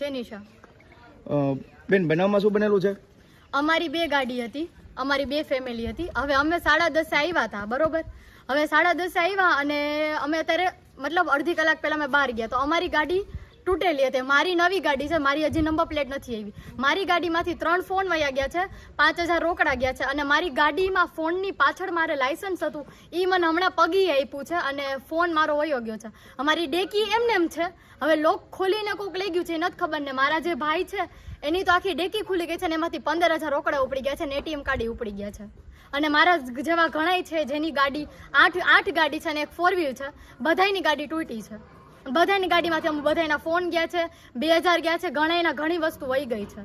જેનિશા નિશા બેન બનાવમાં શું બનેલું છે? અમારી બે ગાડી હતી અમારી બે ફેમિલી હતી. હવે અમે સાડા દસે આવ્યા હતા બરોબર? હવે સાડા દસે આવ્યા અને અમે અત્યારે મતલબ અડધી કલાક પહેલા અમે બહાર ગયા. તો અમારી ગાડી તૂટેલી હતી. મારી નવી ગાડી છે, મારી હજી નંબર પ્લેટ નથી આવી. મારી ગાડીમાંથી ત્રણ ફોન વયા ગયા છે, પાંચ હજાર રોકડા ગયા છે અને મારી ગાડીમાં ફોનની પાછળ મારે લાયસન્સ હતું. એ મને હમણાં પગી આપ્યું છે અને ફોન મારો વયો ગયો છે. અમારી ડેકી એમને એમ છે. હવે લોક ખોલીને કોક લઈ ગયું છે એ નથી ખબર ને. મારા જે ભાઈ છે, એની તો આખી ડેકી ખુલી ગઈ છે ને એમાંથી પંદર હજાર રોકડા ઉપડી ગયા છે ને એટીએમ કાર્ડ ઉપડી ગયા છે. અને મારા જેવા ઘણાય છે જેની ગાડી આઠ આઠ ગાડી છે અને એક ફોર વ્હીલ છે. બધાયની ગાડી તૂટી છે. બધાની ગાડીમાંથી અમે બધાના ફોન ગયા છે, બે હજાર ગયા છે ઘણાયના ઘણી વસ્તુ વહી ગઈ છે.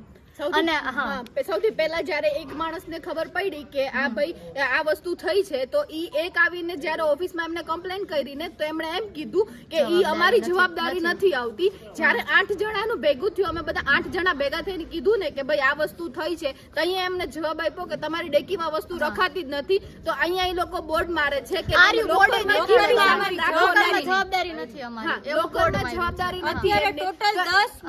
અને હા. સૌથી પહેલા જ્યારે એક માણસને ખબર પડી કે આ ભાઈ આ વસ્તુ થઈ છે તો ઈ એક આવીને જ્યારે ઓફિસમાં એમને કમ્પ્લેન કરીને તો એમણે એમ કીધું કે ઈ અમારી જવાબદારી નથી. આવતી. જ્યારે આઠ જણાનું ભેગું થયું અમે બધા આઠ જણા ભેગા થઈને કીધું ને કે ભાઈ આ વસ્તુ થઈ છે તો અહીંયા એમને જવાબ આપ્યો કે તમારી ડેકીમાં વસ્તુ રખાતી જ નથી તો અહીંયા એ લોકો બોર્ડ મારે છે કે જવાબદારી. નથી અમારી જવાબદારી નથી. ટોટલ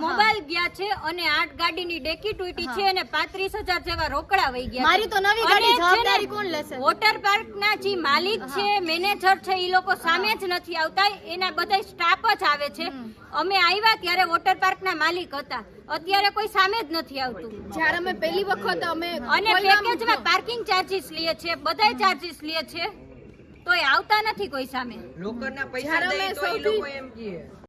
મોબાઈલ ગયા છે અને આઠ ગાડીની ડેકી તૂટી છે અને પાંત્રીસ હજાર જેવા રોકડા વહી ગયા મારી તો નવી ગાડી ને, જવાબદારી કોણ લેશે? વોટર પાર્કના જે માલિક છે મેનેજર છે એ લોકો સામે જ નથી આવતા. એના બધા સ્ટાફ જ આવે છે. અમે આવ્યા ત્યારે વોટર પાર્કના માલિક હતા. અત્યારે કોઈ સામે જ નથી આવતું. જ્યારે અમે પહેલી વખત અમે અને પેકેજમાં પાર્કિંગ ચાર્જીસ લે છે બધાય ચાર્જીસ લે છે. તોય આવતા નથી કોઈ સામે. લોકરના પૈસા દઈ તો એ લોકો એમ કહે.